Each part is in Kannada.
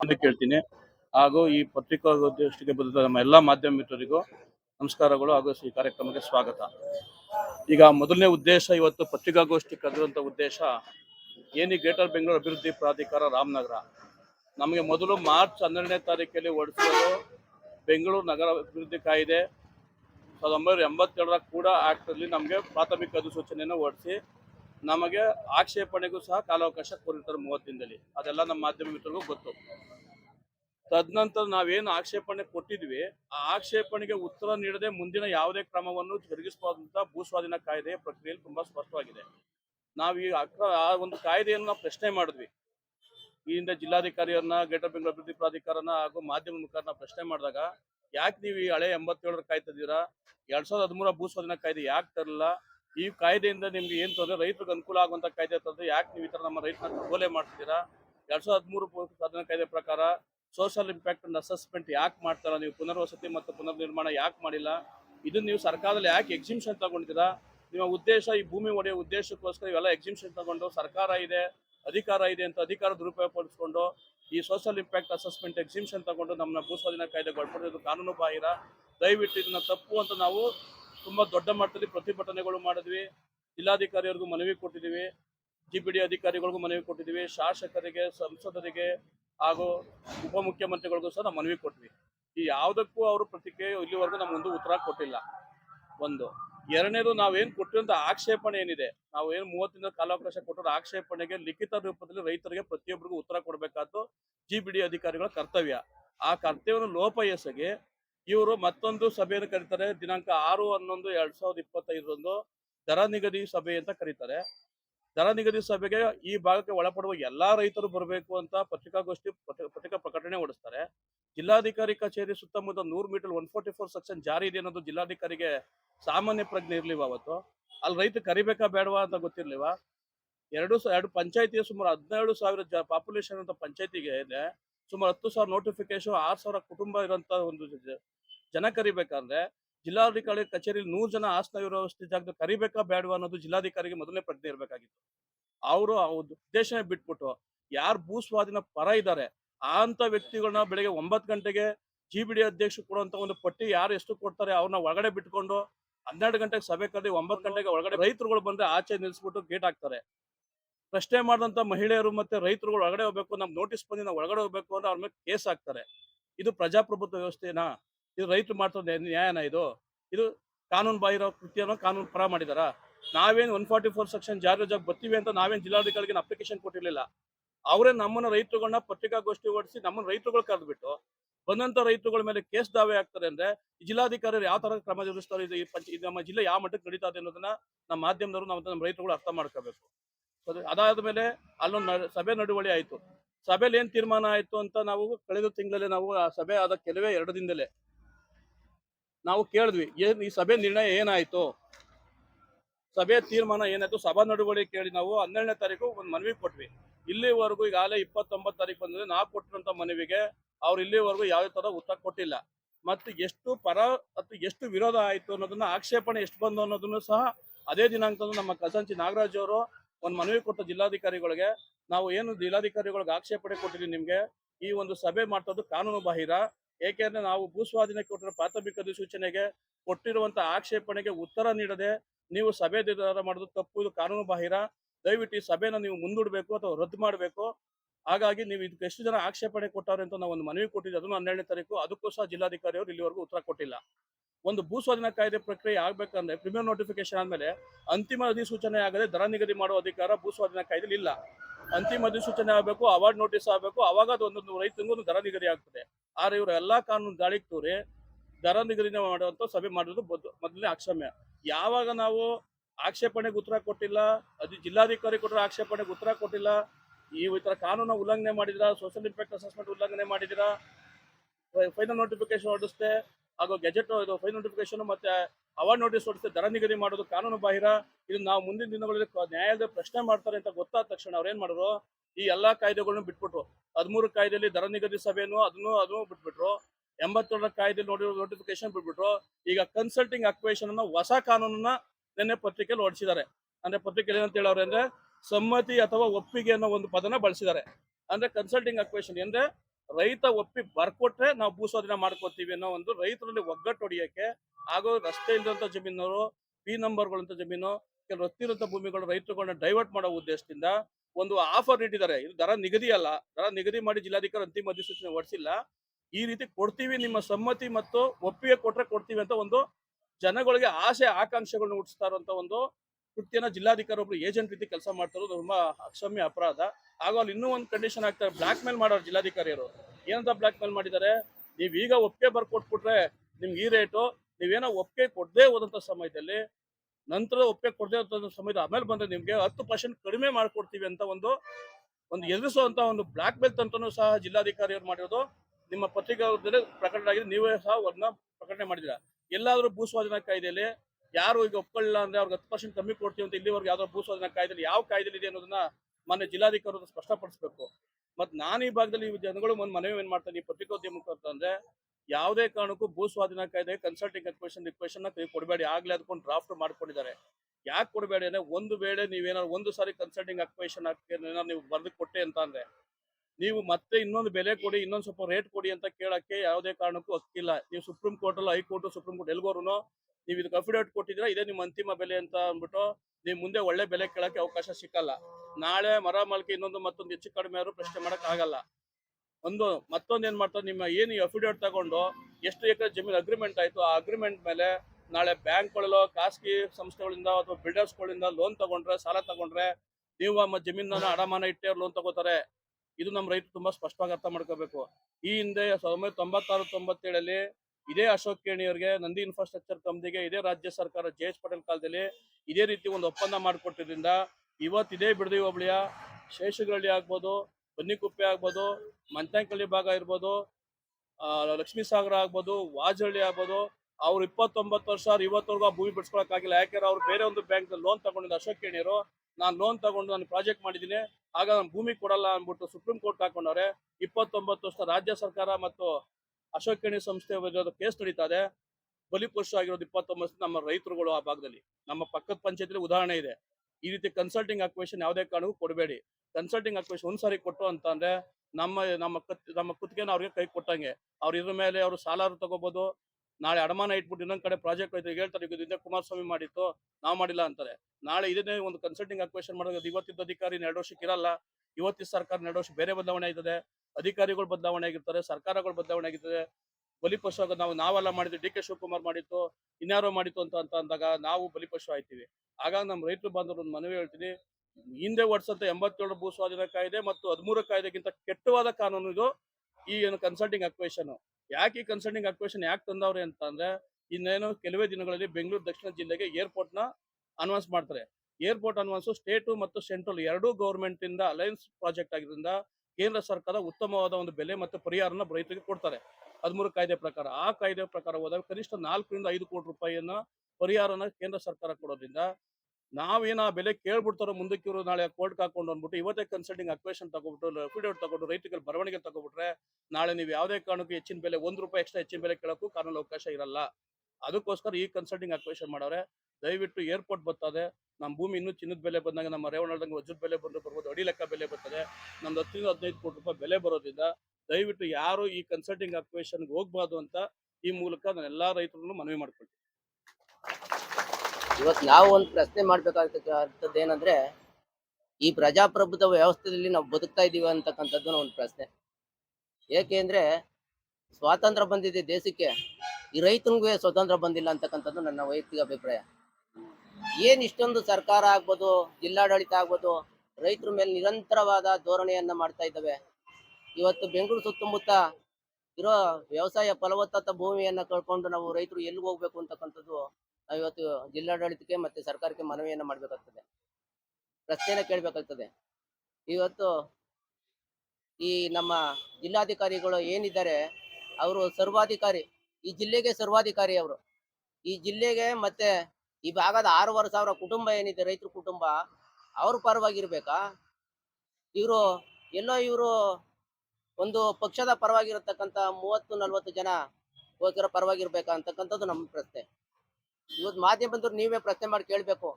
ಅಂತ ಕೇಳ್ತೀನಿ. ಹಾಗೂ ಈ ಪತ್ರಿಕಾಗೋಷ್ಠಿಗೆ ಬಂದ ನಮ್ಮ ಎಲ್ಲ ಮಾಧ್ಯಮ ಮಿತ್ರರಿಗೂ ನಮಸ್ಕಾರಗಳು ಹಾಗೂ ಈ ಕಾರ್ಯಕ್ರಮಕ್ಕೆ ಸ್ವಾಗತ. ಈಗ ಮೊದಲನೇ ಉದ್ದೇಶ ಇವತ್ತು ಪತ್ರಿಕಾಗೋಷ್ಠಿ ಕರೆದಿರುವಂಥ ಉದ್ದೇಶ ಏನಿ ಗ್ರೇಟರ್ ಬೆಂಗಳೂರು ಅಭಿವೃದ್ಧಿ ಪ್ರಾಧಿಕಾರ ರಾಮನಗರ. ನಮಗೆ ಮೊದಲು ಮಾರ್ಚ್ ಹನ್ನೆರಡನೇ ತಾರೀಕಲ್ಲಿ ಹೊರಡಿಸಿರೋದು ಬೆಂಗಳೂರು ನಗರ ಅಭಿವೃದ್ಧಿ ಕಾಯ್ದೆ. ಸಾವಿರದ ಒಂಬೈನೂರ ಎಂಬತ್ತೆರಡರ ಕೂಡ ಆ್ಯಕ್ಟಲ್ಲಿ ನಮಗೆ ಪ್ರಾಥಮಿಕ ಅಧಿಸೂಚನೆಯನ್ನು ಹೊರಡಿಸಿ ನಮಗೆ ಆಕ್ಷೇಪಣೆಗೂ ಸಹ ಕಾಲಾವಕಾಶ ಕೋರಿರ್ತಾರೆ ಮೂವತ್ತು ದಿನದಲ್ಲಿ ಅದೆಲ್ಲ ನಮ್ಮ ಮಾಧ್ಯಮ ಮಿತ್ರರಿಗೂ ಗೊತ್ತು. ತದನಂತರ ನಾವೇನು ಆಕ್ಷೇಪಣೆ ಕೊಟ್ಟಿದ್ವಿ, ಆ ಆಕ್ಷೇಪಣೆಗೆ ಉತ್ತರ ನೀಡದೆ ಮುಂದಿನ ಯಾವುದೇ ಕ್ರಮವನ್ನು ಜರುಗಿಸಬಹುದಂತ ಭೂಸ್ವಾಧೀನ ಕಾಯ್ದೆಯ ಪ್ರಕ್ರಿಯೆಯಲ್ಲಿ ತುಂಬಾ ಸ್ಪಷ್ಟವಾಗಿದೆ. ನಾವು ಈ ಅಕ್ರ, ಆ ಒಂದು ಕಾಯ್ದೆಯನ್ನು ನಾವು ಪ್ರಶ್ನೆ ಮಾಡಿದ್ವಿ. ಈ ಹಿಂದೆ ಜಿಲ್ಲಾಧಿಕಾರಿಯನ್ನ ಗ್ರೇಟರ್ ಬೆಂಗಳೂರು ಅಭಿವೃದ್ಧಿ ಪ್ರಾಧಿಕಾರನ ಹಾಗೂ ಮಾಧ್ಯಮ ಮುಖಾಂತರ ಪ್ರಶ್ನೆ ಮಾಡಿದಾಗ, ಯಾಕೆ ನೀವು ಈ ಹಳೆ ಎಂಬತ್ತೇಳರ ಕಾಯ್ತಿದ್ದೀರಾ ಎರಡ್ ಸಾವಿರದ ಹದಿಮೂರ ಭೂಸ್ವಾಧೀನ ಕಾಯ್ದೆ ಯಾಕೆ ತರಲ್ಲ ಈ ಕಾಯ್ದೆಯಿಂದ ನಿಮ್ಗೆ ಏನ್ ತೊಂದರೆ? ರೈತರಿಗೆ ಅನುಕೂಲ ಆಗುವಂತ ಕಾಯ್ದೆ ತಂದ್ರೆ. ಯಾಕೆ ನೀವು ಈ ಥರ ನಮ್ಮ ರೈತನ ಕೊಲೆ ಮಾಡ್ತೀರಾ ಎರಡ್ ಸಾವಿರದ ಹದಿಮೂರು ಸಾಧನ ಕಾಯ್ದೆ ಪ್ರಕಾರ ಸೋಷಿಯಲ್ ಇಂಪ್ಯಾಕ್ಟ್ ಅಸೆಸ್ಮೆಂಟ್ ಯಾಕೆ ಮಾಡ್ತಾರ? ನೀವು ಪುನರ್ವಸತಿ ಮತ್ತು ಪುನರ್ನಿರ್ಮಾಣ ಯಾಕೆ ಮಾಡಿಲ್ಲ? ಇದನ್ನ ನೀವು ಸರ್ಕಾರದಲ್ಲಿ ಯಾಕೆ ಎಕ್ಸಿಮಿಷನ್ ತಗೊಂಡಿದ್ದೀರಾ? ನಿಮ್ಮ ಉದ್ದೇಶ, ಈ ಭೂಮಿ ಒಡೆಯ ಉದ್ದೇಶಕ್ಕೋಸ್ಕರ ಇವೆಲ್ಲ ಎಕ್ಸಿಮಿಷನ್ ತಗೊಂಡು ಸರ್ಕಾರ ಇದೆ, ಅಧಿಕಾರ ಇದೆ ಅಂತ ಅಧಿಕಾರ ದುರುಪಯೋಗ ಪಡಿಸ್ಕೊಂಡು ಈ ಸೋಷಿಯಲ್ ಇಂಪ್ಯಾಕ್ಟ್ ಅಸೆಸ್ಮೆಂಟ್ ಎಕ್ಸಿಬಿಷನ್ ತಗೊಂಡು ನಮ್ಮ ಭೂಸ್ವಾಧೀನ ಕಾಯ್ದೆ ಕಾನೂನು ಬಾಹಿರ ದಯವಿಟ್ಟು ಇದನ್ನ ತಪ್ಪು ಅಂತ ನಾವು ತುಂಬಾ ದೊಡ್ಡ ಮಟ್ಟದಲ್ಲಿ ಪ್ರತಿಭಟನೆಗಳು ಮಾಡಿದ್ವಿ. ಜಿಲ್ಲಾಧಿಕಾರಿಯವರಿಗೂ ಮನವಿ ಕೊಟ್ಟಿದ್ದೀವಿ. ಜಿ ಪಿ ಡಿ ಅಧಿಕಾರಿಗಳಿಗೂ ಮನವಿ ಕೊಟ್ಟಿದ್ದೀವಿ. ಶಾಸಕರಿಗೆ, ಸಂಸದರಿಗೆ ಹಾಗೂ ಉಪಮುಖ್ಯಮಂತ್ರಿಗಳಿಗೂ ಸಹ ನಾವು ಮನವಿ ಕೊಟ್ವಿ ಈ ಯಾವುದಕ್ಕೂ ಅವರು ಪ್ರತಿಕ್ರಿಯೆ ಇಲ್ಲಿವರೆಗೂ ನಮ್ಮ ಮುಂದೆ ಉತ್ತರ ಕೊಟ್ಟಿಲ್ಲ. ಒಂದು. ಎರಡನೇದು, ನಾವೇನು ಕೊಟ್ಟಿರುವಂತ ಆಕ್ಷೇಪಣೆ ಏನಿದೆ? ನಾವು ಏನು ಮೂವತ್ತಿನ ಕಾಲಾವಕಾಶ ಕೊಟ್ಟಿರೋ ಆಕ್ಷೇಪಣೆಗೆ ಲಿಖಿತ ರೂಪದಲ್ಲಿ ರೈತರಿಗೆ ಪ್ರತಿಯೊಬ್ಬರಿಗೂ ಉತ್ತರ ಕೊಡಬೇಕಾದ್ದು ಜಿ ಅಧಿಕಾರಿಗಳ ಕರ್ತವ್ಯ. ಆ ಕರ್ತವ್ಯವನ್ನು ಲೋಪ ಎಸಗಿ ಇವರು ಮತ್ತೊಂದು ಸಭೆಯನ್ನು ಕರೀತಾರೆ. ದಿನಾಂಕ ಆರು ಹನ್ನೊಂದು ಎರಡ್ ಸಾವಿರದ ಇಪ್ಪತ್ತೈದರಂದು ದರ ನಿಗದಿ ಸಭೆ ಅಂತ ಕರೀತಾರೆ. ದರ ನಿಗದಿ ಸಭೆಗೆ ಈ ಭಾಗಕ್ಕೆ ಒಳಪಡುವ ಎಲ್ಲಾ ರೈತರು ಬರಬೇಕು ಅಂತ ಪತ್ರಿಕಾಗೋಷ್ಠಿ ಪತ್ರಿ- ಪತ್ರಿಕಾ ಪ್ರಕಟಣೆ ಹೊಡಿಸ್ತಾರೆ ಜಿಲ್ಲಾಧಿಕಾರಿ ಕಚೇರಿ ಸುತ್ತಮುತ್ತ ನೂರು metre one forty four section ಜಾರಿ ಇದೆ ಅನ್ನೋದು ಜಿಲ್ಲಾಧಿಕಾರಿಗೆ ಸಾಮಾನ್ಯ ಪ್ರಜ್ಞೆ ಇರ್ಲಿವ ಅವತ್ತು? ಅಲ್ಲಿ ರೈತ ಕರಿಬೇಕಾ ಬೇಡವಾ ಅಂತ ಗೊತ್ತಿರ್ಲಿವ ಎರಡು ಎರಡು ಪಂಚಾಯತಿಯ ಸುಮಾರು ಹದಿನೇಳು ಸಾವಿರ ಜ ಪಾಪ್ಯುಲೇಷನ್ ಅಂತ ಪಂಚಾಯತಿಗೆ ಇದೆ. ಸುಮಾರು ಹತ್ತು ಸಾವಿರ ನೋಟಿಫಿಕೇಶನ್ ಆರು ಸಾವಿರ ಕುಟುಂಬ ಇರೋಂಥ ಒಂದು ಜನ ಕರಿಬೇಕಂದ್ರೆ ಜಿಲ್ಲಾಧಿಕಾರಿ ಕಚೇರಿಯಲ್ಲಿ ನೂರು ಜನ ಆಸನ ವ್ಯವಸ್ಥೆ ಜಾಗದಲ್ಲಿ ಕರಿಬೇಕಾ ಬೇಡವಾ ಅನ್ನೋದು ಜಿಲ್ಲಾಧಿಕಾರಿಗೆ ಮೊದಲನೇ ಪ್ರಜ್ಞೆ ಇರಬೇಕಾಗಿತ್ತು. ಅವರು ಉದ್ದೇಶನೇ ಬಿಟ್ಬಿಟ್ಟು ಯಾರು ಭೂ ಸ್ವಾಧೀನ ಪರ ಇದ್ದಾರೆ ಆ ಅಂತ ವ್ಯಕ್ತಿಗಳನ್ನ ಬೆಳಗ್ಗೆ ಒಂಬತ್ತು ಗಂಟೆಗೆ ಜಿ ಬಿ ಡಿ ಅಧ್ಯಕ್ಷರು ಕೊಡುವಂತ ಒಂದು ಪಟ್ಟಿ ಯಾರು ಎಷ್ಟು ಕೊಡ್ತಾರೆ ಅವ್ರನ್ನ ಒಳಗಡೆ ಬಿಟ್ಕೊಂಡು ಹನ್ನೆರಡು ಗಂಟೆಗೆ ಸಭೆ ಕರೆದಿ ಒಂಬತ್ತು ಗಂಟೆಗೆ ಒಳಗಡೆ ರೈತರುಗಳು ಬಂದ್ರೆ ಆಚೆ ನಿಲ್ಲಿಸ್ಬಿಟ್ಟು ಗೇಟ್ ಹಾಕ್ತಾರೆ. ಪ್ರಶ್ನೆ ಮಾಡಿದಂತ ಮಹಿಳೆಯರು ಮತ್ತೆ ರೈತರುಗಳು ಒಳಗಡೆ ಹೋಗ್ಬೇಕು, ನಮ್ ನೋಟಿಸ್ ಬಂದು ನಾವು ಒಳಗಡೆ ಹೋಗ್ಬೇಕು ಅಂದ್ರೆ ಅವ್ರ ಮೇಲೆ ಕೇಸ್ ಹಾಕ್ತಾರೆ. ಇದು ಪ್ರಜಾಪ್ರಭುತ್ವ ವ್ಯವಸ್ಥೆನಾ? ಇದು ರೈತರು ಮಾಡ್ತದೆ ನ್ಯಾಯನ ಇದು? ಇದು ಕಾನೂನು ಬಾಹಿರ ಕೃತ್ಯನ ಕಾನೂನು ಪರ ಮಾಡಿದಾರ? ನಾವೇನ್ ಒನ್ ಫಾರ್ಟಿ ಫೋರ್ ಸೆಕ್ಷನ್ ಜಾರಿ ಜಾಗ ಬರ್ತೀವಿ ಅಂತ ನಾವೇನ್ ಜಿಲ್ಲಾಧಿಕಾರಿಗೆ ಅಪ್ಲಿಕೇಶನ್ ಕೊಟ್ಟಿರಲಿಲ್ಲ. ಅವರೇ ನಮ್ಮನ್ನ ರೈತರುಗಳನ್ನ ಪತ್ರಿಕಾಗೋಷ್ಠಿ ಓಡಿಸಿ ನಮ್ಮನ್ನ ರೈತರುಗಳು ಕರೆದ್ಬಿಟ್ಟು ಬಂದಂತ ರೈತರುಗಳ ಮೇಲೆ ಕೇಸ್ ದಾವೆ ಆಗ್ತಾರೆ ಅಂದ್ರೆ ಜಿಲ್ಲಾಧಿಕಾರಿ ಯಾವ ತರ ಕ್ರಮ ಜರುಗಿಸ್ತಾರೆ? ಇದು ಪಂಚ ನಮ್ಮ ಜಿಲ್ಲೆ ಯಾವ ಮಟ್ಟಕ್ಕೆ ನಡೀತಾ ಇದೆ ಅನ್ನೋದನ್ನ ನಮ್ಮ ಮಾಧ್ಯಮದವರು ನಾವು ನಮ್ಮ ರೈತರುಗಳು ಅರ್ಥ ಮಾಡ್ಕೋಬೇಕು. ಅದಾದ ಮೇಲೆ ಅಲ್ಲೊಂದು ಸಭೆ ನಡುವಳಿ ಆಯ್ತು. ಸಭೆಯಲ್ಲಿ ಏನ್ ತೀರ್ಮಾನ ಆಯ್ತು ಅಂತ ನಾವು ಕಳೆದ ತಿಂಗಳಲ್ಲಿ ನಾವು ಆ ಸಭೆ ಆದ ಕೆಲವೇ ಎರಡು ದಿನದಲ್ಲೇ ನಾವು ಕೇಳಿದ್ವಿ, ಏನ್ ಈ ಸಭೆ ನಿರ್ಣಯ ಏನಾಯ್ತು? ಸಭೆ ತೀರ್ಮಾನ ಏನಾಯ್ತು? ಸಭಾ ನಡುವಳಿಕೆ ಕೇಳಿ ನಾವು ಹನ್ನೆರಡನೇ ತಾರೀಕು ಒಂದು ಮನವಿ ಕೊಟ್ವಿ. ಇಲ್ಲಿವರೆಗೂ ಈಗಾಗಲೇ ಇಪ್ಪತ್ತೊಂಬತ್ತು ತಾರೀಕು ಬಂದ್ರೆ ನಾವು ಕೊಟ್ಟಿರುವಂತ ಮನವಿಗೆ ಅವ್ರು ಇಲ್ಲಿವರೆಗೂ ಯಾವುದೇ ತರ ಉತ್ತರ ಕೊಟ್ಟಿಲ್ಲ. ಮತ್ತು ಎಷ್ಟು ಪರ ಮತ್ತು ಎಷ್ಟು ವಿರೋಧ ಆಯಿತು ಅನ್ನೋದನ್ನ ಆಕ್ಷೇಪಣೆ ಎಷ್ಟು ಬಂದು ಅನ್ನೋದನ್ನು ಸಹ ಅದೇ ದಿನಾಂಕದಂದು ನಮ್ಮ ಖಜಾಂಚಿ ನಾಗರಾಜ್ ಅವರು ಒಂದು ಮನವಿ ಕೊಟ್ಟ ಜಿಲ್ಲಾಧಿಕಾರಿಗಳಿಗೆ, ನಾವು ಏನು ಜಿಲ್ಲಾಧಿಕಾರಿಗಳಿಗೆ ಆಕ್ಷೇಪಣೆ ಕೊಟ್ಟಿದ್ದೀವಿ ನಿಮಗೆ, ಈ ಒಂದು ಸಭೆ ಮಾಡ್ತದ್ದು ಕಾನೂನು ಬಾಹಿರ ಏಕೆಂದ್ರೆ ನಾವು ಭೂಸ್ವಾಧೀನಕ್ಕೆ ಕೊಟ್ಟಿರೋ ಪ್ರಾಥಮಿಕ ಅಧಿಸೂಚನೆಗೆ ಕೊಟ್ಟಿರುವಂತಹ ಆಕ್ಷೇಪಣೆಗೆ ಉತ್ತರ ನೀಡದೆ ನೀವು ಸಭೆ ನಿರ್ಧಾರ ಮಾಡೋದು ತಪ್ಪು, ಇದು ಕಾನೂನು ಬಾಹಿರ. ದಯವಿಟ್ಟು ಈ ಸಭೆನ ನೀವು ಮುಂದೂಡಬೇಕು ಅಥವಾ ರದ್ದು ಮಾಡಬೇಕು. ಹಾಗಾಗಿ ನೀವು ಇದಕ್ಕೆ ಎಷ್ಟು ಜನ ಆಕ್ಷೇಪಣೆ ಕೊಟ್ಟಾರೆ ಅಂತ ನಾವು ಒಂದು ಮನವಿ ಕೊಟ್ಟಿದ್ದೆ ಅದನ್ನು ಹನ್ನೆರಡನೇ ತಾರೀಕು. ಅದಕ್ಕೂ ಸಹ ಜಿಲ್ಲಾಧಿಕಾರಿಯವರು ಇಲ್ಲಿವರೆಗೂ ಉತ್ತರ ಕೊಟ್ಟಿಲ್ಲ. ಒಂದು ಭೂಸ್ವಾಧೀನ ಕಾಯ್ದೆ ಪ್ರಕ್ರಿಯೆ ಆಗ್ಬೇಕಂದ್ರೆ ಪ್ರಿಮಿಯರ್ ನೋಟಿಫಿಕೇಶನ್ ಆದಮೇಲೆ ಅಂತಿಮ ಅಧಿಸೂಚನೆ ಆಗದೆ ದರ ನಿಗದಿ ಮಾಡುವ ಅಧಿಕಾರ ಭೂಸ್ವಾಧೀನ ಕಾಯ್ದೆಲಿ ಇಲ್ಲ. ಅಂತಿಮ ಅಧಿಸೂಚನೆ ಆಗಬೇಕು ಅವಾರ್ಡ್ ನೋಟಿಸ್ ಆಗಬೇಕು, ಅವಾಗ ಅದು ಒಂದೊಂದು ರೈತನಿಗೂ ದರ ನಿಗದಿ ಆಗ್ತದೆ. ಆದ್ರೆ ಇವರು ಎಲ್ಲಾ ಕಾನೂನು ದಾಳಿಗೆ ತೋರಿ ದರ ನಿಗದಿ ಮಾಡುವಂತ ಸಭೆ ಮಾಡೋದು ಮೊದಲನೇ ಅಕ್ಷಮ್ಯ ಯಾವಾಗ ನಾವು ಆಕ್ಷೇಪಣೆಗೆ ಉತ್ತರ ಕೊಟ್ಟಿಲ್ಲ, ಅದು, ಜಿಲ್ಲಾಧಿಕಾರಿ ಕೊಟ್ಟರೆ ಆಕ್ಷೇಪಣೆಗೆ ಉತ್ತರ ಕೊಟ್ಟಿಲ್ಲ ಈ ತರ ಕಾನೂನು ಉಲ್ಲಂಘನೆ ಮಾಡಿದಿರಾ ಸೋಷಿಯಲ್ ಇಂಪ್ಯಾಕ್ಟ್ ಅಸೆಸ್ಮೆಂಟ್ ಉಲ್ಲಂಘನೆ ಮಾಡಿದಿರಾ ಫೈನಲ್ ನೋಟಿಫಿಕೇಶನ್ ಹೊರಡಿಸ್ತೆ ಹಾಗೂ ಗೆಜೆಟ್ ಇದು ಫೈನಲ್ ನೋಟಿಫಿಕೇಶನ್ ಮತ್ತೆ ಅವಾರ್ಡ್ ನೋಟಿಸ್ ಹೊಡಿಸಿ ದರ ನಿಗದಿ ಮಾಡೋದು ಕಾನೂನು ಬಾಹಿರ. ಇದು ನಾವು ಮುಂದಿನ ದಿನಗಳಲ್ಲಿ ನ್ಯಾಯಾಲಯದ ಪ್ರಶ್ನೆ ಮಾಡ್ತಾರೆ ಅಂತ ಗೊತ್ತಾದ ತಕ್ಷಣ ಅವ್ರು ಏನ್ ಮಾಡಿದ್ರು? ಈ ಎಲ್ಲಾ ಕಾಯ್ದೆಗಳನ್ನು ಬಿಟ್ಬಿಟ್ರು. ಹದಿಮೂರು ಕಾಯ್ದೆಯಲ್ಲಿ ದರ ನಿಗದಿ ಸಭೆಯನ್ನು ಅದನ್ನು ಅದನ್ನು ಬಿಟ್ಬಿಟ್ರು. ಎಂಬತ್ತೇಳರ ಕಾಯ್ದೆಯಲ್ಲಿ ನೋಡಿರೋ ನೋಟಿಫಿಕೇಶನ್ ಬಿಟ್ಬಿಟ್ರು. ಈಗ ಕನ್ಸಲ್ಟಿಂಗ್ ಅಕ್ವೇಷನ್ ಅನ್ನ ಹೊಸ ಕಾನೂನನ್ನ ನಿನ್ನೆ ಪತ್ರಿಕೆಯಲ್ಲಿ ಹೊಡಿಸಿದ್ದಾರೆ. ಅಂದ್ರೆ ಪತ್ರಿಕೆಯಲ್ಲಿ ಏನಂತ ಹೇಳೋರು ಅಂದ್ರೆ, ಸಮ್ಮತಿ ಅಥವಾ ಒಪ್ಪಿಗೆ ಅನ್ನೋ ಒಂದು ಪದನ ಬಳಸಿದ್ದಾರೆ. ಅಂದ್ರೆ ಕನ್ಸಲ್ಟಿಂಗ್ ಅಕ್ವೇಷನ್ ಅಂದ್ರೆ ರೈತ ಒಪ್ಪಿ ಬರ್ಕೊಟ್ರೆ ನಾವು ಭೂಸ್ವಾಧೀನ ಮಾಡ್ಕೋತೀವಿ ಅನ್ನೋ ಒಂದು ರೈತರಲ್ಲಿ ಒಗ್ಗಟ್ಟು ಹೊಡಿಯಕ್ಕೆ ಹಾಗೂ ರಸ್ತೆ ಇಲ್ಲದಂತ ಜಮೀನವರು ಪಿ ನಂಬರ್ಗಳಂತ ಜಮೀನು ಕೆಲವು ರತ್ತಿರಂತ ಭೂಮಿಗಳು ರೈತರುಗಳನ್ನ ಡೈವರ್ಟ್ ಮಾಡೋ ಉದ್ದೇಶದಿಂದ ಒಂದು ಆಫರ್ ಇಟ್ಟಿದ್ದಾರೆ. ಇದು ದರ ನಿಗದಿ ಅಲ್ಲ. ದರ ನಿಗದಿ ಮಾಡಿ ಜಿಲ್ಲಾಧಿಕಾರಿ ಅಂತಿಮ ಅಧಿಸೂಚನೆ ಹೊರಡಿಸಿಲ್ಲ ಈ ರೀತಿ ಕೊಡ್ತೀವಿ ನಿಮ್ಮ ಸಮ್ಮತಿ ಮತ್ತು ಒಪ್ಪಿಗೆ ಕೊಟ್ರೆ ಕೊಡ್ತೀವಿ ಅಂತ ಒಂದು ಜನಗಳಿಗೆ ಆಸೆ ಆಕಾಂಕ್ಷೆಗಳನ್ನ ಹುಟ್ಟಿಸ್ತಾ ಇರುವಂತ ಒಂದು ಕೃತ್ಯನ ಜಿಲ್ಲಾಧಿಕಾರಿ ಒಬ್ರು ಏಜೆಂಟ್ ರೀತಿ ಕೆಲಸ ಮಾಡ್ತಾರೋ ತುಂಬಾ ಅಕ್ಷಮ್ಯ ಅಪರಾಧ. ಹಾಗೂ ಅಲ್ಲಿ ಇನ್ನೂ ಒಂದು ಕಂಡೀಷನ್ ಆಗ್ತಾರೆ ಬ್ಲಾಕ್ ಮೇಲ್ ಮಾಡೋರು ಜಿಲ್ಲಾಧಿಕಾರಿಯರು ಏನಂತ ಬ್ಲಾಕ್ ಮೇಲ್ ಮಾಡಿದ್ದಾರೆ? ಈಗ ಒಪ್ಪಿಗೆ ಬರ್ಕೊಟ್ಬಿಟ್ರೆ ನಿಮ್ಗೆ ಈ ರೇಟು ನೀವೇನೋ ಒಪ್ಪಿಗೆ ಕೊಡದೇ ಹೋದಂತ ಸಮಯದಲ್ಲಿ, ನಂತರ ಒಪ್ಪಿಗೆ ಕೊಡದೇ ಹೋದಂತ ಸಮಯದ ಆಮೇಲೆ ಬಂದ್ರೆ ನಿಮ್ಗೆ ಹತ್ತು ಪರ್ಸೆಂಟ್ ಕಡಿಮೆ ಮಾಡ್ಕೊಡ್ತೀವಿ ಅಂತ ಒಂದು ಒಂದು ಎದುರಿಸುವಂತ ಒಂದು ಬ್ಲಾಕ್ ಮೇಲ್ ತಂತ್ರನೂ ಸಹ ಜಿಲ್ಲಾಧಿಕಾರಿಯವರು ಮಾಡಿರೋದು. ನಿಮ್ಮ ಪತ್ರಿಕಾದಲ್ಲಿ ಪ್ರಕಟಣೆ ಆಗಿದೆ. ನೀವೇ ಸಹ ಅದನ್ನ ಪ್ರಕಟಣೆ ಮಾಡಿದ್ದೀರಾ? ಎಲ್ಲಾದ್ರೂ ಭೂಸ್ವಾಧೀನ ಕಾಯ್ದೆಯಲ್ಲಿ ಯಾರು ಈಗ ಒಪ್ಕೊಳ್ಳಿಲ್ಲ ಅಂದ್ರೆ ಅವ್ರಿಗೆ ಹತ್ತು ಪರ್ಸೆಂಟ್ ಕಮ್ಮಿ ಕೊಡ್ತೀವಿ ಅಂತ ಇಲ್ಲಿವರೆಗೆ ಯಾವ್ದೋ ಭೂಸ್ವಾಧೀನ ಕಾಯ್ದೆಯಲ್ಲಿ ಯಾವ ಕಾಯ್ದೆಯಲ್ಲಿ ಇದೆ ಅನ್ನೋದನ್ನ ಮೊನ್ನೆ ಜಿಲ್ಲಾಧಿಕಾರಿ ಸ್ಪಷ್ಟಪಡಿಸಬೇಕು. ಮತ್ತ್ ನಾನು ಈ ಭಾಗದಲ್ಲಿ ಜನಗಳು ಒಂದು ಮನವಿ ಏನ್ ಮಾಡ್ತಾರೆ, ಈ ಪತ್ರಿಕೋದ್ಯಮಕ್ಕೆ ಅಂತಂದ್ರೆ ಯಾವುದೇ ಕಾರಣಕ್ಕೂ ಭೂ ಸ್ವಾಧೀನ ಕಾಯ್ದೆ ಕನ್ಸಲ್ಟಿಂಗ್ ರಿಕ್ವೆಷನ್ ಕೈ ಕೊಡಬೇಡಿ, ಆಗ್ಲೇ ಅದಕ್ಕೊಂದು ಡ್ರಾಫ್ಟ್ ಮಾಡ್ಕೊಂಡಿದ್ದಾರೆ. ಯಾಕೆ ಕೊಡಬೇಡಿ ಅಂದ್ರೆ ಒಂದು ವೇಳೆ ನೀವೇನಾದ್ರು ಒಂದು ಸಾರಿ ಕನ್ಸಲ್ಟಿಂಗ್ ಅಕ್ವೇಷನ್ ಏನಾದ್ರು ನೀವು ಬರೆದು ಕೊಟ್ಟೆ ಅಂತ ಅಂದ್ರೆ ನೀವು ಮತ್ತೆ ಇನ್ನೊಂದು ಬೆಲೆ ಕೊಡಿ, ಇನ್ನೊಂದು ಸ್ವಲ್ಪ ರೇಟ್ ಕೊಡಿ ಅಂತ ಕೇಳಕ್ಕೆ ಯಾವುದೇ ಕಾರಣಕ್ಕೂ ಹಕ್ಕಿಲ್ಲ ನೀವು ಸುಪ್ರೀಂ ಕೋರ್ಟ್ ಅಲ್ಲಿ ಹೈಕೋರ್ಟ್ ಸುಪ್ರೀಂ ಕೋರ್ಟ್ ಎಲ್ಗೋರು ನೀವು ಇದಕ್ಕೆ ಅಫಿಡೇವಿಟ್ ಕೊಟ್ಟಿದ್ರೆ ಇದೇ ನಿಮ್ಮ ಅಂತಿಮ ಬೆಲೆ ಅಂತ ಅಂದ್ಬಿಟ್ಟು ನೀವು ಮುಂದೆ ಒಳ್ಳೆ ಬೆಲೆ ಕೇಳಕ್ಕೆ ಅವಕಾಶ ಸಿಕ್ಕಲ್ಲ. ನಾಳೆ ಮರ ಮಲ್ಕೆ ಇನ್ನೊಂದು ಮತ್ತೊಂದು ಹೆಚ್ಚು ಕಡಿಮೆ ಆದ್ರೂ ಪ್ರಶ್ನೆ ಮಾಡಕ್ ಆಗಲ್ಲ. ಒಂದು, ಮತ್ತೊಂದು ಏನ್ ಮಾಡ್ತಾರೆ, ನಿಮ್ಮ ಏನು ಅಫಿಡೇವಿಟ್ ತಗೊಂಡು ಎಷ್ಟು ಎಕರೆ ಜಮೀನು ಅಗ್ರಿಮೆಂಟ್ ಆಯ್ತು ಆ ಅಗ್ರಿಮೆಂಟ್ ಮೇಲೆ ನಾಳೆ ಬ್ಯಾಂಕ್ಗಳಲ್ಲೋ, ಖಾಸಗಿ ಸಂಸ್ಥೆಗಳಿಂದ ಅಥವಾ ಬಿಲ್ಡರ್ಸ್ಗಳಿಂದ ಲೋನ್ ತಗೊಂಡ್ರೆ, ಸಾಲ ತಗೊಂಡ್ರೆ, ನೀವು ಆ ಜಮೀನನ್ನ ಅಡಮಾನ ಇಟ್ಟೆ ಲೋನ್ ತಗೋತಾರೆ. ಇದು ನಮ್ಮ ರೈತರು ತುಂಬಾ ಸ್ಪಷ್ಟವಾಗಿ ಅರ್ಥ ಮಾಡ್ಕೋಬೇಕು. ಈ ಹಿಂದೆ ಸಾವಿರದ ಒಂಬೈನೂರ ತೊಂಬತ್ತಾರು ತೊಂಬತ್ತೇಳಲ್ಲಿ ಇದೇ ಅಶೋಕ್ ಕೇಣಿಯವರಿಗೆ ನಂದಿ ಇನ್ಫ್ರಾಸ್ಟ್ರಕ್ಚರ್ ಕಂಪ್ನಿಗೆ ಇದೇ ರಾಜ್ಯ ಸರ್ಕಾರ ಜೆ ಎಚ್ ಪಟೇಲ್ ಕಾಲದಲ್ಲಿ ಇದೇ ರೀತಿ ಒಂದು ಒಪ್ಪಂದ ಮಾಡಿಕೊಟ್ಟಿದ್ರಿಂದ ಇವತ್ತು ಇದೇ ಬಿಡದಿ ಹೋಬಳಿಯ ಶೇಷಗಳ್ಳಿ ಆಗ್ಬೋದು ಬನ್ನಿಕುಪ್ಪೆ ಆಗ್ಬೋದು ಮಂತಾಂಕಳ್ಳಿ ಭಾಗ ಇರ್ಬೋದು ಆ, ಲಕ್ಷ್ಮೀ ಸಾಗರ ಆಗ್ಬೋದು ವಾಜಹಳ್ಳಿ ಆಗ್ಬೋದು ಅವ್ರು ಇಪ್ಪತ್ತೊಂಬತ್ತು ವರ್ಷ ಇವತ್ತವರೆಗೂ ಆ ಭೂಮಿ ಬಿಡಿಸ್ಕೊಳಕ್ಕಾಗಿಲ್ಲ. ಯಾಕೆಂದ್ರೆ ಅವ್ರು ಬೇರೆ ಒಂದು ಬ್ಯಾಂಕ್ ಲೋನ್ ತಗೊಂಡಿದ್ದ ಅಶೋಕ್ ಕೇಣಿಯರು ನಾನು ಲೋನ್ ತಗೊಂಡು ನಾನು ಪ್ರಾಜೆಕ್ಟ್ ಮಾಡಿದ್ದೀನಿ. ಆಗ ನಾನು ಭೂಮಿ ಕೊಡಲ್ಲ ಅಂದ್ಬಿಟ್ಟು ಸುಪ್ರೀಂ ಕೋರ್ಟ್ ಹಾಕೊಂಡವ್ರೆ. ಇಪ್ಪತ್ತೊಂಬತ್ತು ವರ್ಷ ರಾಜ್ಯ ಸರ್ಕಾರ ಮತ್ತು ಅಶೋಕ್ ಕೇಣಿ ಸಂಸ್ಥೆ ವಿರೋಧ ಕೇಸ್ ನಡೀತಾ ಇದೆ. ಬಲಿಪುರುಷ ಆಗಿರೋದು ಇಪ್ಪತ್ತೊಂಬತ್ತು ನಮ್ಮ ರೈತರುಗಳು ಆ ಭಾಗದಲ್ಲಿ. ನಮ್ಮ ಪಕ್ಕದ ಪಂಚಾಯತಿಲಿ ಉದಾಹರಣೆ ಇದೆ. ಈ ರೀತಿ ಕನ್ಸಲ್ಟಿಂಗ್ ಅಕ್ವೇಷನ್ ಯಾವುದೇ ಕಾರಣಕ್ಕೂ ಕೊಡಬೇಡಿ. ಕನ್ಸಲ್ಟಿಂಗ್ ಅಕ್ವೇಷನ್ ಒಂದ್ಸಾರಿ ಕೊಟ್ಟು ಅಂತ ಅಂದ್ರೆ ನಮ್ಮ ನಮ್ಮ ಕತ್, ನಮ್ಮ ಕುತ್ತಿಗೆನ ಅವ್ರಿಗೆ ಕೈ ಕೊಟ್ಟಂಗೆ. ಅವ್ರ ಇದ್ರ ಮೇಲೆ ಅವರು ಸಾಲ ತಗೋಬಹುದು ನಾಳೆ ಅಡಮಾನ ಇಟ್ಬಿಟ್ಟು ಇನ್ನೊಂದ್ ಕಡೆ ಪ್ರಾಜೆಕ್ಟ್ ಐತೆ ಹೇಳ್ತಾರೆ, ಇದು ಹಿಂದೆ ಕುಮಾರಸ್ವಾಮಿ ಮಾಡಿತ್ತು, ನಾವು ಮಾಡಿಲ್ಲ ಅಂತಾರೆ. ನಾಳೆ ಇದನ್ನೇ ಒಂದು ಕನ್ಸಲ್ಟಿಂಗ್ ಅಕ್ವೇಷನ್ ಮಾಡೋದು ಇವತ್ತಿದ್ದ ಅಧಿಕಾರಿ ಎರಡು ವರ್ಷಕ್ಕೆ ಇರಲ್ಲ. ಇವತ್ತಿನ ಸರ್ಕಾರ ಎರಡು ವರ್ಷ ಬೇರೆ ಬದಲಾವಣೆ ಆಯ್ತದೆ ಅಧಿಕಾರಿಗಳು ಬದಲಾವಣೆ ಆಗಿರ್ತಾರೆ, ಸರ್ಕಾರಗಳು ಬದಲಾವಣೆ ಆಗಿರ್ತದೆ ಬಲಿಪಶು ಆಗೋದು ನಾವು, ನಾವೆಲ್ಲ ಮಾಡಿದ್ವಿ ಡಿ ಕೆ ಶಿವಕುಮಾರ್ ಮಾಡಿತ್ತು, ಇನ್ಯಾರೋ ಮಾಡಿತ್ತು ಅಂತ ಅಂತ ಅಂದಾಗ ನಾವು ಬಲಿಪಶು ಆಯ್ತೀವಿ. ಆಗ ನಮ್ಮ ರೈತರು ಬಾಂಧವರು ಒಂದು ಮನವಿ ಹೇಳ್ತೀನಿ. ಹಿಂದೆ ವರ್ಷದ ಎಂಬತ್ತೇಳು ಭೂ ಸ್ವಾಧೀನ ಕಾಯ್ದೆ ಮತ್ತು ಹದಿಮೂರು ಕಾಯ್ದೆಗಿಂತ ಕೆಟ್ಟವಾದ ಕಾನೂನು ಇದು. ಈ ಏನು ಕನ್ಸಲ್ಟಿಂಗ್ ಅಕ್ವೇಶನ್ ಯಾಕೆ ಈ ಕನ್ಸಲ್ಟಿಂಗ್ ಅಕ್ವೇಷನ್ ಯಾಕೆ ತಂದವ್ರೆ ಅಂತ ಅಂದ್ರೆ ಇನ್ನೇನು ಕೆಲವೇ ದಿನಗಳಲ್ಲಿ ಬೆಂಗಳೂರು ದಕ್ಷಿಣ ಜಿಲ್ಲೆಗೆ ಏರ್ಪೋರ್ಟ್ನ ಅನೌನ್ಸ್ ಮಾಡ್ತಾರೆ. ಏರ್ಪೋರ್ಟ್ ಅನ್ವಾನ್ಸ್ ಸ್ಟೇಟ್ ಮತ್ತು ಸೆಂಟ್ರಲ್ ಎರಡೂ ಗೌರ್ಮೆಂಟ್ ಇಂದ ಅಲಯನ್ಸ್ ಪ್ರಾಜೆಕ್ಟ್ ಆಗಿರೋದ್ರಿಂದ ಕೇಂದ್ರ ಸರ್ಕಾರ ಉತ್ತಮವಾದ ಒಂದು ಬೆಲೆ ಮತ್ತು ಪರಿಹಾರನ ರೈತರಿಗೆ ಕೊಡ್ತಾರೆ. ಹದಿಮೂರು ಕಾಯ್ದೆ ಪ್ರಕಾರ. ಆ ಕಾಯ್ದೆ ಪ್ರಕಾರ ಹೋದಾಗ ಕನಿಷ್ಠ ನಾಲ್ಕರಿಂದ ಐದು ಕೋಟಿ ರೂಪಾಯಿಯನ್ನ ಪರಿಹಾರನ ಕೇಂದ್ರ ಸರ್ಕಾರ ಕೊಡೋದ್ರಿಂದ ನಾವೇನ ಬೆಲೆ ಕೇಳ್ಬಿಡ್ತಾರೋ ಮುಂದಕ್ಕೆ ಇವರು ನಾಳೆ ಕೋರ್ಟ್ ಹಾಕೊಂಡು ಅಂದ್ಬಿಟ್ಟು ಇವತ್ತೇ ಕನ್ಸಲ್ಟಿಂಗ್ ಅಕ್ವೇಷನ್ ತಗೊಬಿಟ್ಟು ಅಫಿಡೇವಿಟ್ ತಗೊಂಡು ರೈತರಿಗೆ ಬರವಣಿಗೆ ತಗೊಬಿಟ್ರೆ ನಾಳೆ ನೀವು ಯಾವುದೇ ಕಾರಣಕ್ಕೂ ಹೆಚ್ಚಿನ ಬೆಲೆ, ಒಂದು ರೂಪಾಯಿ ಎಕ್ಸ್ಟ್ರಾ ಹೆಚ್ಚಿನ ಬೆಲೆ ಕೇಳೋಕ್ಕೂ ಕಾರಣ ಅವಕಾಶ ಇರಲ್ಲ. ಅದಕ್ಕೋಸ್ಕರ ಈ ಕನ್ಸಲ್ಟಿಂಗ್ ಅಕ್ವೇಷನ್ ಮಾಡವ್ರೆ ದಯವಿಟ್ಟು ಏರ್ಪೋರ್ಟ್ ಬರ್ತದೆ. ನಮ್ಮ ಭೂಮಿ ಇನ್ನೂ ಚಿನ್ನದ ಬೆಲೆ ಬಂದಾಗ, ನಮ್ಮ ರೇವಣ್ಣದಂಗೆ ವಜ್ರದ ಬೆಲೆ ಬಂದು ಬರ್ಬೋದು, ಅಡಿ ಲೆಕ್ಕ ಬೆಲೆ ಬರ್ತದೆ. ನಮ್ದು ಹತ್ತರಿಂದ ಹದಿನೈದು ಕೋಟಿ ರೂಪಾಯಿ ಬೆಲೆ ಬರೋದ್ರಿಂದ ದಯವಿಟ್ಟು ಯಾರು ಈ ಕನ್ಸಲ್ಟಿಂಗ್ ಅಕ್ವೇಷನ್ಗೆ ಹೋಗ್ಬಾರ್ದು ಅಂತ ಈ ಮೂಲಕ ನಾನು ಎಲ್ಲಾ ರೈತರನ್ನು ಮನವಿ ಮಾಡ್ಕೊಳ್ತೀನಿ. ಇವತ್ತು ನಾವು ಒಂದು ಪ್ರಶ್ನೆ ಮಾಡ್ಬೇಕಾಗ್ತಕ್ಕಂಥದ್ದು ಏನಂದ್ರೆ, ಈ ಪ್ರಜಾಪ್ರಭುತ್ವ ವ್ಯವಸ್ಥೆಯಲ್ಲಿ ನಾವು ಬದುಕ್ತಾ ಇದೀವಿ ಅಂತಕ್ಕಂಥದ್ದು ಒಂದು ಪ್ರಶ್ನೆ. ಏಕೆಂದ್ರೆ ಸ್ವಾತಂತ್ರ್ಯ ಬಂದಿದೆ ದೇಶಕ್ಕೆ, ಈ ರೈತನಿಗೂ ಸ್ವಾತಂತ್ರ್ಯ ಬಂದಿಲ್ಲ ಅಂತಕ್ಕಂಥದ್ದು ನನ್ನ ವೈಯಕ್ತಿಕ ಅಭಿಪ್ರಾಯ. ಏನ್ ಇಷ್ಟೊಂದು ಸರ್ಕಾರ ಆಗ್ಬೋದು, ಜಿಲ್ಲಾಡಳಿತ ಆಗ್ಬೋದು, ರೈತರ ಮೇಲೆ ನಿರಂತರವಾದ ಧೋರಣೆಯನ್ನ ಮಾಡ್ತಾ ಇದ್ದಾವೆ. ಇವತ್ತು ಬೆಂಗಳೂರು ಸುತ್ತಮುತ್ತ ಇರೋ ವ್ಯವಸಾಯ ಫಲವತ್ತತ ಭೂಮಿಯನ್ನ ಕಳ್ಕೊಂಡು ನಾವು ರೈತರು ಎಲ್ಲಿಗೆ ಹೋಗ್ಬೇಕು ಅಂತಕ್ಕಂಥದ್ದು ಇವತ್ತು ಜಿಲ್ಲಾಡಳಿತಕ್ಕೆ ಮತ್ತೆ ಸರ್ಕಾರಕ್ಕೆ ಮನವಿಯನ್ನ ಮಾಡಬೇಕಾಗ್ತದೆ. ಪ್ರಶ್ನೆನ ಕೇಳಬೇಕಾಗ್ತದೆ. ಇವತ್ತು ಈ ನಮ್ಮ ಜಿಲ್ಲಾಧಿಕಾರಿಗಳು ಏನಿದ್ದಾರೆ, ಅವರು ಸರ್ವಾಧಿಕಾರಿ, ಈ ಜಿಲ್ಲೆಗೆ ಸರ್ವಾಧಿಕಾರಿ ಅವರು. ಈ ಜಿಲ್ಲೆಗೆ ಮತ್ತೆ ಈ ಭಾಗದ ಆರೂವರೆ ಸಾವಿರ ಕುಟುಂಬ ಏನಿದೆ, ರೈತರ ಕುಟುಂಬ, ಅವ್ರ ಪರವಾಗಿರ್ಬೇಕಾ? ಇವರು, ಎಲ್ಲೋ ಇವರು ಒಂದು ಪಕ್ಷದ ಪರವಾಗಿರತಕ್ಕಂತ ಮೂವತ್ತು ನಲ್ವತ್ತು ಜನ ಯುವಕರ ಪರವಾಗಿರ್ಬೇಕಾ ಅಂತಕ್ಕಂಥದ್ದು ನಮ್ಮ ಪ್ರಶ್ನೆ. ಇವತ್ತು ಮಾಧ್ಯಮದವ್ರು ನೀವೇ ಪ್ರಶ್ನೆ ಮಾಡಿ ಕೇಳ್ಬೇಕು.